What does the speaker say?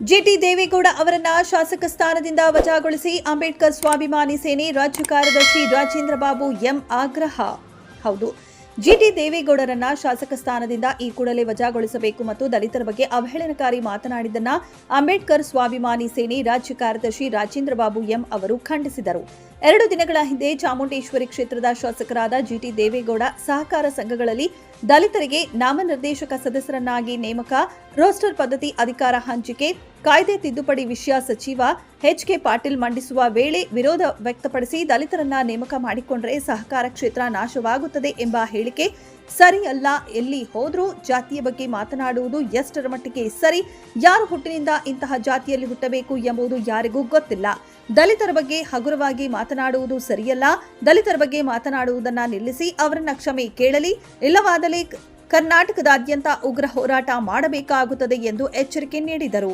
ಜಿಟಿ ದೇವೇಗೌಡ ಅವರನ್ನ ಶಾಸಕ ಸ್ಥಾನದಿಂದ ವಜಾಗೊಳಿಸಿ ಅಂಬೇಡ್ಕರ್ ಸ್ವಾಭಿಮಾನಿ ಸೇನೆ ರಾಜ್ಯ ಕಾರ್ಯದರ್ಶಿ ರಾಜೇಂದ್ರ ಬಾಬು ಎಂ ಆಗ್ರಹ. ಹೌದು, ಜಿಟಿ ದೇವೇಗೌಡರನ್ನ ಶಾಸಕ ಸ್ಥಾನದಿಂದ ಈ ಕೂಡಲೇ ವಜಾಗೊಳಿಸಬೇಕು ಮತ್ತು ದಲಿತರ ಬಗ್ಗೆ ಅವಹೇಳನಕಾರಿ ಮಾತನಾಡಿದ್ದನ್ನ ಅಂಬೇಡ್ಕರ್ ಸ್ವಾಭಿಮಾನಿ ಸೇನೆ ರಾಜ್ಯ ಕಾರ್ಯದರ್ಶಿ ರಾಜೇಂದ್ರ ಬಾಬು ಎಂ ಅವರು ಖಂಡಿಸಿದರು. ಎರಡು ದಿನಗಳ ಹಿಂದೆ ಚಾಮುಂಡೇಶ್ವರಿ ಕ್ಷೇತ್ರದ ಶಾಸಕರಾದ ಜಿಟಿ ದೇವೇಗೌಡ ಸಹಕಾರ ಸಂಘಗಳಲ್ಲಿ ದಲಿತರಿಗೆ ನಾಮನಿರ್ದೇಶಕ ಸದಸ್ಯರನ್ನಾಗಿ ನೇಮಕ, ರೋಸ್ಟರ್ ಪದ್ಧತಿ ಅಧಿಕಾರ ಹಂಚಿಕೆ, ಕಾಯ್ದೆ ತಿದ್ದುಪಡಿ ವಿಷಯ ಸಚಿವ ಎಚ್ಕೆ ಪಾಟೀಲ್ ಮಂಡಿಸುವ ವೇಳೆ ವಿರೋಧ ವ್ಯಕ್ತಪಡಿಸಿ ದಲಿತರನ್ನ ನೇಮಕ ಮಾಡಿಕೊಂಡರೆ ಸಹಕಾರ ಕ್ಷೇತ್ರ ನಾಶವಾಗುತ್ತದೆ ಎಂಬ ಹೇಳಿಕೆ ಸರಿಯಲ್ಲ. ಎಲ್ಲಿ ಹೋದರೂ ಜಾತಿಯ ಬಗ್ಗೆ ಮಾತನಾಡುವುದು ಎಷ್ಟರ ಮಟ್ಟಿಗೆ ಸರಿ, ಯಾರು ಹುಟ್ಟಿನಿಂದ ಇಂತಹ ಜಾತಿಯಲ್ಲಿ ಹುಟ್ಟಬೇಕು ಎಂಬುದು ಯಾರಿಗೂ ಗೊತ್ತಿಲ್ಲ. ದಲಿತರ ಬಗ್ಗೆ ಹಗುರವಾಗಿ ಮಾತನಾಡುವುದು ಸರಿಯಲ್ಲ. ದಲಿತರ ಬಗ್ಗೆ ಮಾತನಾಡುವುದನ್ನ ನಿಲ್ಲಿಸಿ ಅವರನ್ನ ಕ್ಷಮೆ ಕೇಳಲಿ. ಇಲ್ಲವಾದಲ್ಲಿ ಕರ್ನಾಟಕದಾದ್ಯಂತ ಉಗ್ರ ಹೋರಾಟ ಮಾಡಬೇಕಾಗುತ್ತದೆ ಎಂದು ಎಚ್ಚರಿಕೆ ನೀಡಿದರು.